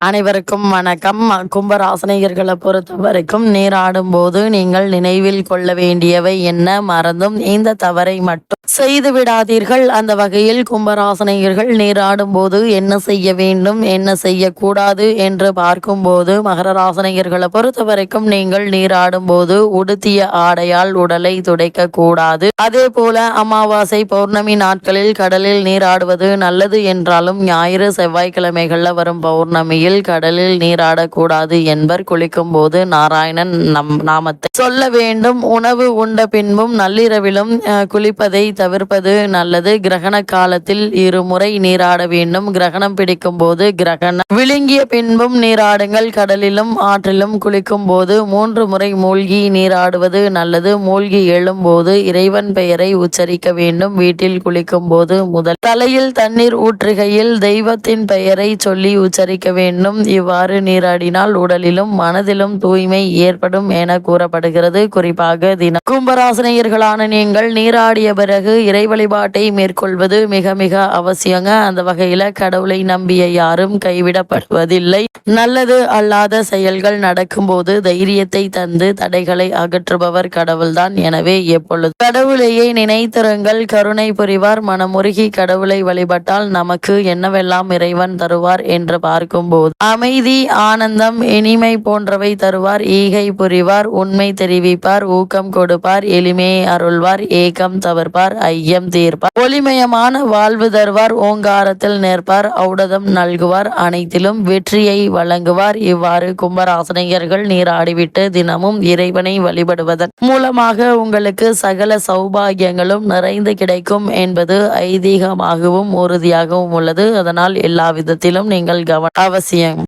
அனைவருக்கும் வணக்கம். கும்பராசனிகர்களை பொறுத்த வரைக்கும் நீராடும் போது நீங்கள் நினைவில் கொள்ள வேண்டியவை என்ன? மறந்தும். இந்த தவறை மட்டும் செய்து விடாதீர்கள். அந்த வகையில் கும்பராசனையர்கள் நீராடும் போது என்ன செய்ய வேண்டும் என்ன செய்யக்கூடாது என்று பார்க்கும்போது மகர ராசனையர்களை பொறுத்த வரைக்கும் நீங்கள் நீராடும் போது உடுத்திய ஆடையால் உடலை துடைக்க கூடாது அதே போல அமாவாசை பௌர்ணமி நாட்களில் கடலில் நீராடுவது நல்லது என்றாலும் ஞாயிறு செவ்வாய்க்கிழமைகள்ல வரும் பௌர்ணமியில் கடலில் நீராடக்கூடாது என்பர் குளிக்கும் போது நாராயணன் நம் நாமத்தை சொல்ல வேண்டும். உணவு உண்ட பின்பும் நள்ளிரவிலும் அஹ், குளிப்பதை தவிர்ப்பது நல்லது. கிரகண காலத்தில் இருமுறை நீராட வேண்டும். கிரகணம் பிடிக்கும் போது கிரகணம் விழுங்கிய பின்பும் நீராடுங்கள். கடலிலும் ஆற்றிலும் குளிக்கும் போது மூன்று முறை மூழ்கி நீராடுவது நல்லது. மூழ்கி எழும்போது இறைவன் பெயரை உச்சரிக்க வேண்டும். வீட்டில் குளிக்கும் போது முதல் தலையில் தண்ணீர் ஊற்றுகையில் தெய்வத்தின் பெயரை சொல்லி உச்சரிக்க வேண்டும். இவ்வாறு நீராடினால் உடலிலும் மனதிலும் தூய்மை ஏற்படும் என கூறப்படுகிறது. குறிப்பாக தினம் கும்பராசனையர்களான நீங்கள் நீராடிய பிறகு பிறகு இறை வழிபாட்டை மேற்கொள்வது மிக மிக அவசியங்க. அந்த வகையில் கடவுளை நம்பிய யாரும் கைவிடப்படுவதில்லை. நல்லது அல்லாத செயல்கள் நடக்கும்போது தைரியத்தை தந்து தடைகளை அகற்றுபவர் கடவுள்தான். எனவே எப்பொழுது கடவுளையே நினைத்திருங்கள் கருணை புரிவார் மனமுருகி கடவுளை வழிபட்டால் நமக்கு என்னவெல்லாம் இறைவன் தருவார் என்று பார்க்கும்போது அமைதி ஆனந்தம் இனிமை போன்றவை தருவார். ஈகை புரிவார் உண்மை தெரிவிப்பார் ஊக்கம் கொடுப்பார் எளிமையை அருள்வார் ஏக்கம் தவிர்ப்பார் ஐயம் தீர்ப்பார். ஒளிமயமான வாழ்வு தருவார் ஓங்காரத்தில் நேர்ப்பார் ஔடதம் நல்குவார் அனைத்திலும் வெற்றியை வழங்குவார். இவ்வாறு கும்பராசனையர்கள் நீராடிவிட்டு தினமும் இறைவனை வழிபடுவதன் மூலமாக உங்களுக்கு சகல சௌபாகியங்களும் நிறைந்து கிடைக்கும் என்பது ஐதீகமாகவும் உறுதியாகவும் உள்ளது. அதனால் எல்லா விதத்திலும் நீங்கள் கவன அவசியம்.